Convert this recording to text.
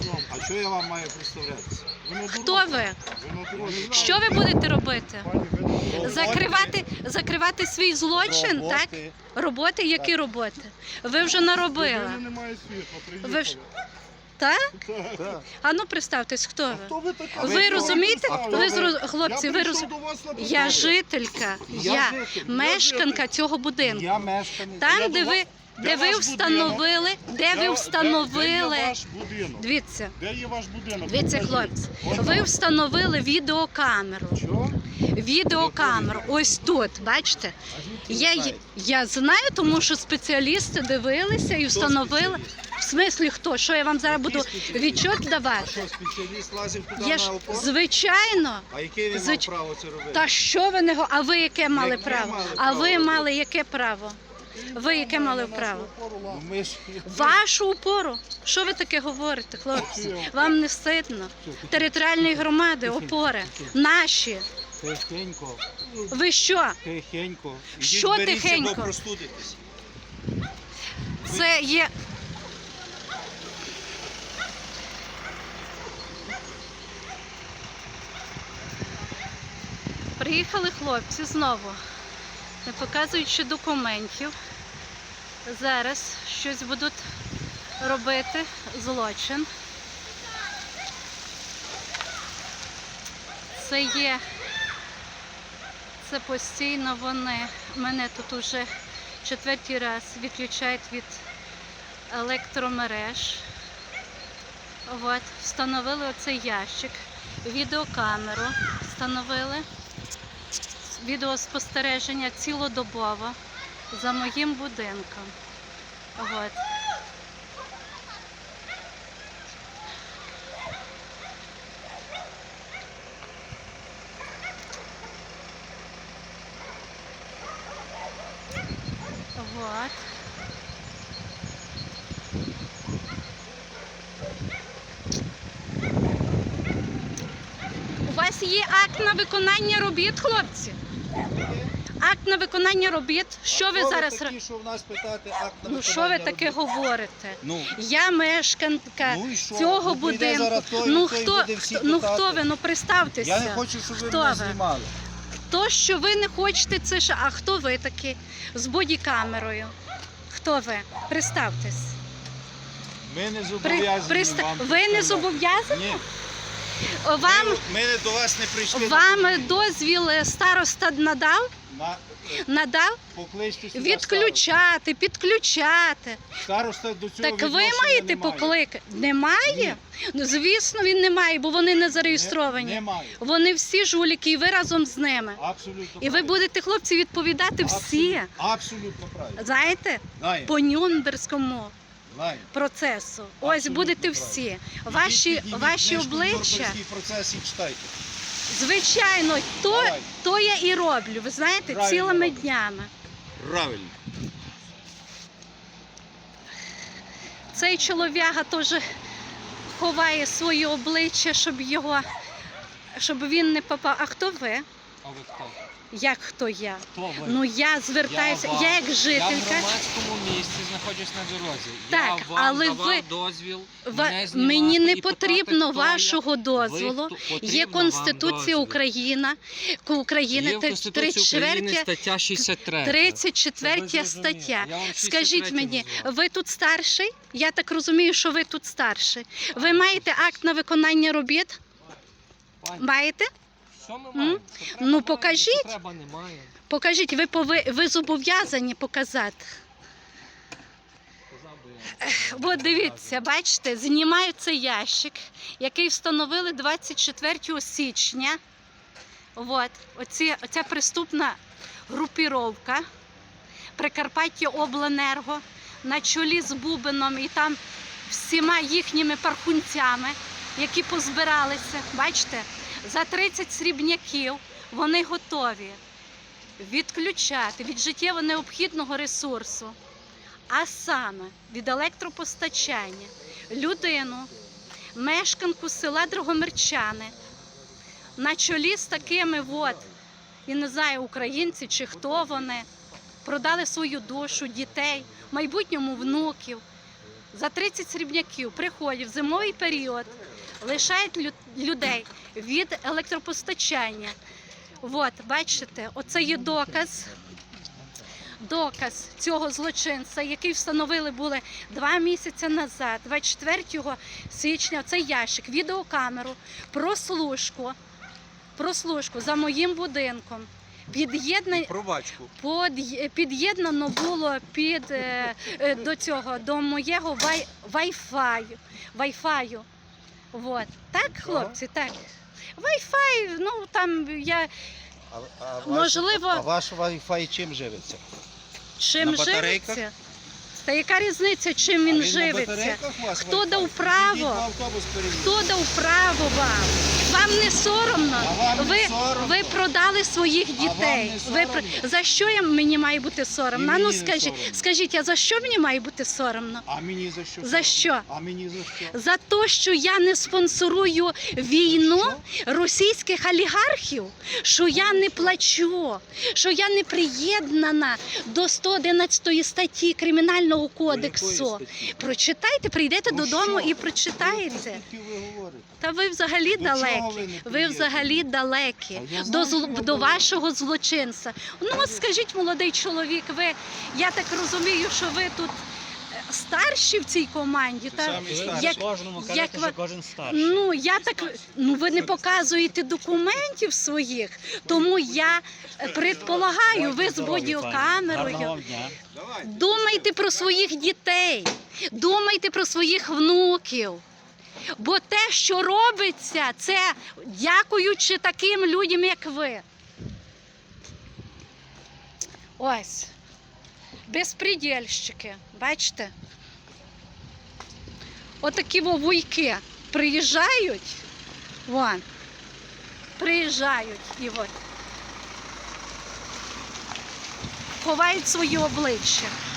от. А що я вам маю представлятися? Хто ви? Що ви будете робити? Закривати, закривати свій злочин, так? Роботи? Які роботи? Ви вже наробили. Немає світла, Ви ж так? Так. А ну представтесь, хто ви? Ви така? ви Ви хто? розумієте? А хто Ви зро- хлопці, Я ви прийшов роз... до вас на Я жителька, Я я житель, я мешканка цього будинку. Я мешканець. Там, Я де ви, де ви ваш встановили, де ви де встановили. є ваш будинок? Дивіться, Де є ваш будинок? дивіться, Покажіть. хлопці. Ви встановили відеокамеру. Що? Відеокамеру. Ось тут, бачите? А звідки ви Я, знаєте? я знаю, тому що спеціалісти дивилися і встановили. В смислі хто? Що я вам зараз буду відчот А давати? що, спеціаліст лазив туди Я на ж опору? звичайно. А яке він звич- мав право це робити? Та що ви не го- А ви яке мали Яке право? мали А ви мали яке право? Ви яке мали право? Вашу опору. Що ви таке говорите, хлопці? Вам не встидно? Територіальної громади, опори, наші. Тихенько, Ви що? тихенько. Що тихенько? Це є. Приїхали хлопці знову, не показуючи документів. Зараз щось будуть робити злочин. Це є. Це постійно вони. Мене тут уже четвертий раз відключають від електромереж. От, встановили оцей ящик, відеокамеру встановили, відеоспостереження цілодобово за моїм будинком. От. Вот. У вас є акт на виконання робіт, хлопці? Акт на виконання робіт. Що ви зараз такі, ро- що в нас питати акт на Ну що ви таке робіт? говорите? Ну, Я мешканка Ну цього Ну, будинку. той, ну той хто, буде всі хто- ну питати. хто ви? Ну представтеся. я не хочу, щоб ви Хто мене ви? знімали. То, що ви не хочете, це ж. А хто ви такі? З бодікамерою. Хто ви? Представтесь. Ми не зобов'язані приста- вам Ви не зобов'язані? Ні, Вам, ми, ми до вас не прийшли. вам дозвіл староста надав? На, Надав? покличте сюди Відключати, підключати. Староста до цього Так ви маєте покликати? Немає? Ну, звісно, він не має, бо вони не зареєстровані. Немає. Вони всі жуліки, і ви разом з ними. Абсолютно. І ви правильно. будете, хлопці, відповідати всі. Абсолютно, абсолютно правильно. Знаєте, Знаємо, по Нюрнберзькому знаємо. Процесу. Ось будете всі. Ваші, ваші обличчя, процес і читайте. звичайно, то, Давай. то я і роблю. Ви знаєте, Правильно цілими робите. днями. Правильно. Цей чолов'яга теж ховає своє обличчя, щоб його, щоб він не попав. А хто ви? А ви хто? Як хто я? Хто ви? Ну я звертаюся, вам- я, як Я в громадському місці знаходжусь на дорозі. Так, я вам але давав ви- дозвіл. Мене знімати Мені не і питати, потрібно я. вашого дозволу. Ви Є Конституція дозвіл. України, Ку- України Є в Конституції України 34 стаття 63. 34 Щоб ви зрозуміли. стаття. Скажіть мені, назвав. ви тут старший? Я так розумію, що ви тут старший. Ви маєте акт на виконання робіт? Пані, Маєте? Що ми маємо? Що Ну, покажіть. Треба немає. Покажіть, ви пови... ви зобов'язані показати. От дивіться, бачите, знімаю цей ящик, який встановили 24 січня. От, оці, оця преступна групіровка Прикарпаття Обленерго на чолі з Бубином і там всіма їхніми пархунцями, які позбиралися. Бачите, за 30 срібняків вони готові відключати від життєво необхідного ресурсу а саме від електропостачання людину, мешканку села Дрогомирчани, на чолі з такими от, я не знаю, українці чи хто вони, продали свою душу, дітей, майбутньому внуків. За 30 срібняків приходять в зимовий період, лишають людей від електропостачання. От, бачите, оце є доказ. Доказ цього злочинця, який встановили були два місяці назад, 24 січня, цей ящик, відеокамеру, прослушку, прослушку за моїм будинком. Пробачку. Під'єднано було під е, е, до цього до моєго вай, вайфаю. Вайфаю. Вот. Так, хлопці, так. Вайфай, ну там я А, а ваш- Можливо- А ваш Wi-Fi чим живиться? чим На батарейках? живиться. Та яка різниця, чим А він на живиться? батарейках у вас Хто Wi-Fi? дав право? Ідіть на автобус перевірте. Хто дав право вам? Вам не соромно? Не ви, соромно? ви продали своїх дітей. ви про- за що я, мені має бути соромно? І А ну мені не скажіть, соромно. скажіть, а за що мені має бути соромно? А мені за що? За соромно? що? А мені за що? За те, що я не спонсорую війну російських олігархів, що я не плачу, що я не приєднана до 111 статті Кримінального кодексу. статті? Прочитайте, прийдете Ну додому що? і прочитаєте. Про ви говорите? Та ви взагалі До чого далекі. Ви Ви взагалі далекі я до, зл- до вашого злочинця. Ну от скажіть, молодий чоловік, ви я так розумію, що ви тут е, старші в цій команді. Та самі старші. як, кожному кажете, ви- що кожен старший. ну я так ну ви не показуєте документів своїх, тому я е, предполагаю, ви з. Бодіокамерою. Думайте про своїх дітей, думайте про своїх внуків. Бо те, що робиться, це дякуючи таким людям, як ви. Ось. Безпредельщики, бачите? Отакі вовуйки приїжджають, вон, приїжджають і от. Ховають свої обличчя.